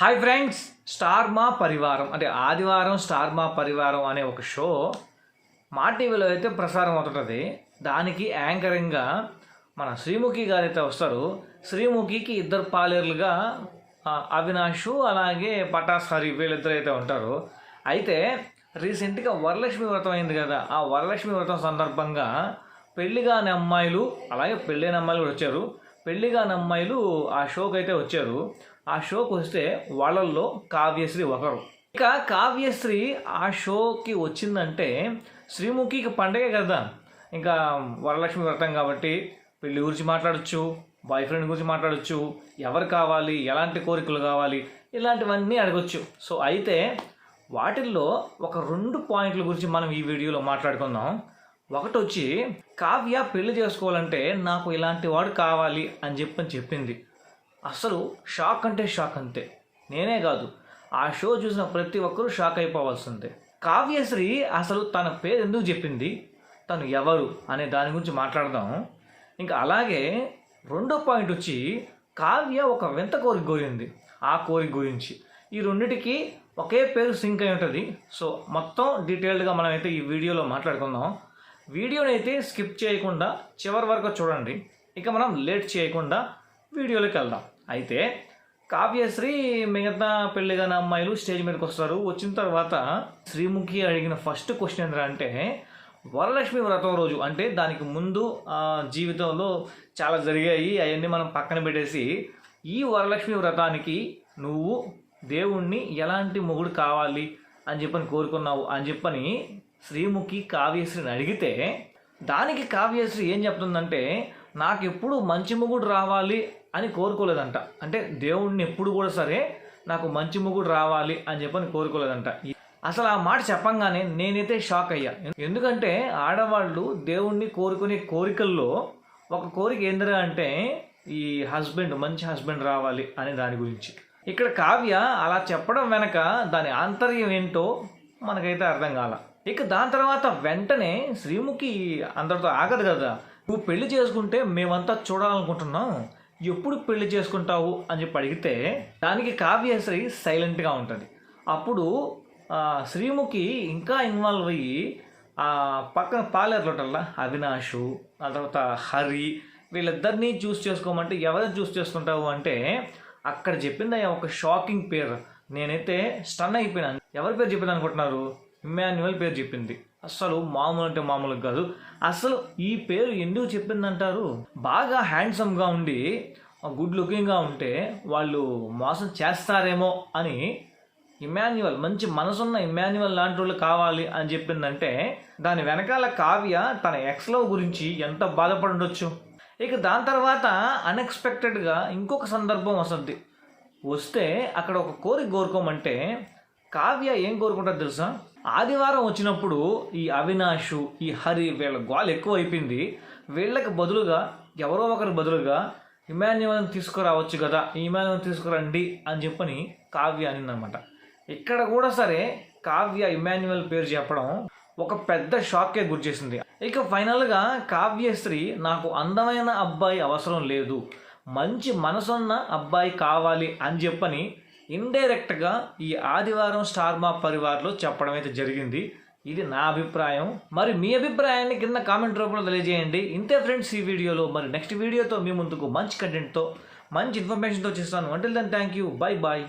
Hi friends star మా పరివారం అంటే ఆదివారం స్టార్ మా పరివారం అనే ఒక షో మా టీవీలో అయితే ప్రసారం అవుతుంటుంది. దానికి యాంకరింగ్గా మన శ్రీముఖి గారు అయితే వస్తారు. శ్రీముఖికి ఇద్దరు పాలేరులుగా అవినాష్ అలాగే పటాస్ హరి వీళ్ళిద్దరు అయితే ఉంటారు. అయితే రీసెంట్గా వరలక్ష్మి వ్రతం అయింది కదా. ఆ వరలక్ష్మి వ్రతం సందర్భంగా పెళ్ళి కాని అమ్మాయిలు అలాగే పెళ్ళైన అమ్మాయిలు కూడా వచ్చారు. పెళ్ళిగాని అమ్మాయిలు ఆ షోకి అయితే వచ్చారు. ఆ షోకి వస్తే వాళ్ళల్లో కావ్యశ్రీ ఒకరు. ఇక కావ్యశ్రీ ఆ షోకి వచ్చిందంటే శ్రీముఖికి పండగే కదా. ఇంకా వరలక్ష్మి వ్రతం కాబట్టి పెళ్ళి గురించి మాట్లాడచ్చు బాయ్ ఫ్రెండ్ గురించి మాట్లాడచ్చు ఎవరు కావాలి ఎలాంటి కోరికలు కావాలి ఇలాంటివన్నీ అడగచ్చు. సో అయితే వాటిల్లో ఒక రెండు పాయింట్ల గురించి మనం ఈ వీడియోలో మాట్లాడుకుందాం. ఒకటి వచ్చి కావ్య పెళ్ళి చేసుకోవాలంటే నాకు ఇలాంటి వాడు కావాలి అని చెప్పని చెప్పింది. అసలు షాక్ అంటే షాక్ అంతే. నేనే కాదు ఆ షో చూసిన ప్రతి ఒక్కరూ షాక్ అయిపోవాల్సిందే. కావ్యశ్రీ అసలు తన పేరు ఎందుకు చెప్పింది? తను ఎవరు అనే దాని గురించి మాట్లాడదాం. ఇంకా అలాగే రెండో పాయింట్ వచ్చి కావ్య ఒక వింత కోరిక కోరింది ఆ కోరిక గురించి. ఈ రెండిటికి ఒకే పేరు సింక్ అయి ఉంటుంది. సో మొత్తం డీటెయిల్డ్గా మనమైతే ఈ వీడియోలో మాట్లాడుకుందాం. వీడియోని అయితే స్కిప్ చేయకుండా చివరి వరకు చూడండి. ఇక మనం లేట్ చేయకుండా వీడియోలోకి వెళ్దాం. అయితే కావ్యశ్రీ మిగతా పెళ్ళిగాన అమ్మాయిలు స్టేజ్ మీదకి వస్తారు. వచ్చిన తర్వాత శ్రీముఖి అడిగిన ఫస్ట్ క్వశ్చన్ ఏంటంటే వరలక్ష్మి వ్రతం రోజు అంటే దానికి ముందు జీవితంలో చాలా జరిగాయి. అవన్నీ మనం పక్కన పెట్టేసి ఈ వరలక్ష్మి వ్రతానికి నువ్వు దేవుణ్ణి ఎలాంటి మొగుడు కావాలి అని చెప్పని కోరుకున్నావు అని చెప్పని శ్రీముఖి కావ్యశ్రీని అడిగితే దానికి కావ్యశ్రీ ఏం చెప్తుందంటే నాకు ఎప్పుడు మంచి మొగుడు రావాలి అని కోరుకోలేదంట. అంటే దేవుణ్ణి ఎప్పుడు కూడా సరే నాకు మంచి మొగుడు రావాలి అని చెప్పని కోరుకోలేదంట. అసలు ఆ మాట చెప్పంగానే నేనైతే షాక్ అయ్యా. ఎందుకంటే ఆడవాళ్ళు దేవుణ్ణి కోరుకునే కోరికల్లో ఒక కోరిక ఏందిరా అంటే ఈ హస్బెండ్ మంచి హస్బెండ్ రావాలి అనే దాని గురించి. ఇక్కడ కావ్య అలా చెప్పడం వెనక దాని ఆంతర్యం ఏంటో మనకైతే అర్థం కాల. ఇక దాని తర్వాత వెంటనే శ్రీముఖి అందరితో ఆగదు కదా. నువ్వు పెళ్ళి చేసుకుంటే మేమంతా చూడాలనుకుంటున్నాం. ఎప్పుడు పెళ్ళి చేసుకుంటావు అని చెప్పి అడిగితే దానికి కావ్యశ్రీ సైలెంట్గా ఉంటుంది. అప్పుడు శ్రీముఖి ఇంకా ఇన్వాల్వ్ అయ్యి ఆ పక్కన పాలేరులోటల్లా అవినాషు ఆ తర్వాత హరి వీళ్ళిద్దరినీ చూస్ చేసుకోమంటే ఎవరిని చూస్ చేసుకుంటావు అంటే అక్కడ చెప్పింది ఒక షాకింగ్ పేరు. నేనైతే స్టన్ అయిపోయినాను ఎవరి పేరు చెప్పింది అనుకుంటున్నారు ఇమ్మాన్యువల్ పేరు చెప్పింది. అసలు మామూలు అంటే మామూలు కాదు. అసలు ఈ పేరు ఎందుకు చెప్పిందంటారు? బాగా హ్యాండ్సమ్గా ఉండి గుడ్ లుకింగ్గా ఉంటే వాళ్ళు మోసం చేస్తారేమో అని ఇమాన్యువల్ మంచి మనసున్న ఇమాన్యువల్ లాంటి వాళ్ళు కావాలి అని చెప్పిందంటే దాని వెనకాల కావ్య తన ఎక్స్లో గురించి ఎంత బాధపడి ఉండొచ్చు? ఇక దాని తర్వాత అన్ఎక్స్పెక్టెడ్గా ఇంకొక సందర్భం వస్తుంది. వస్తే అక్కడ ఒక కోరిక కోరుకోమంటే కావ్య ఏం కోరుకుంటారు తెలుసా? ఆదివారం వచ్చినప్పుడు ఈ అవినాష్ ఈ హరి వీళ్ళ గోల్ ఎక్కువ అయిపోయింది వీళ్ళకి బదులుగా ఎవరో ఒకరి బదులుగా ఇమాన్యువల్ని తీసుకురావచ్చు కదా ఇమాన్యువల్ తీసుకురండి అని చెప్పని కావ్య అనిందనమాట. ఇక్కడ కూడా సరే కావ్య ఇమాన్యువల్ పేరు చెప్పడం ఒక పెద్ద షాక్కే గురిచేసింది. ఇక ఫైనల్గా కావ్యశ్రీ నాకు అందమైన అబ్బాయి అవసరం లేదు మంచి మనసున్న అబ్బాయి కావాలి అని చెప్పని ఇండైరెక్ట్గా ఈ ఆదివారం స్టార్ మా పరివార్లో చెప్పడం అయితే జరిగింది. ఇది నా అభిప్రాయం. మరి మీ అభిప్రాయాన్ని కింద కామెంట్ రూపంలో తెలియజేయండి. ఇంతే ఫ్రెండ్స్ ఈ వీడియోలో. మరి నెక్స్ట్ వీడియోతో మీ ముందుకు మంచి కంటెంట్తో మంచి ఇన్ఫర్మేషన్తో చేస్తాను అంటే then thank you bye bye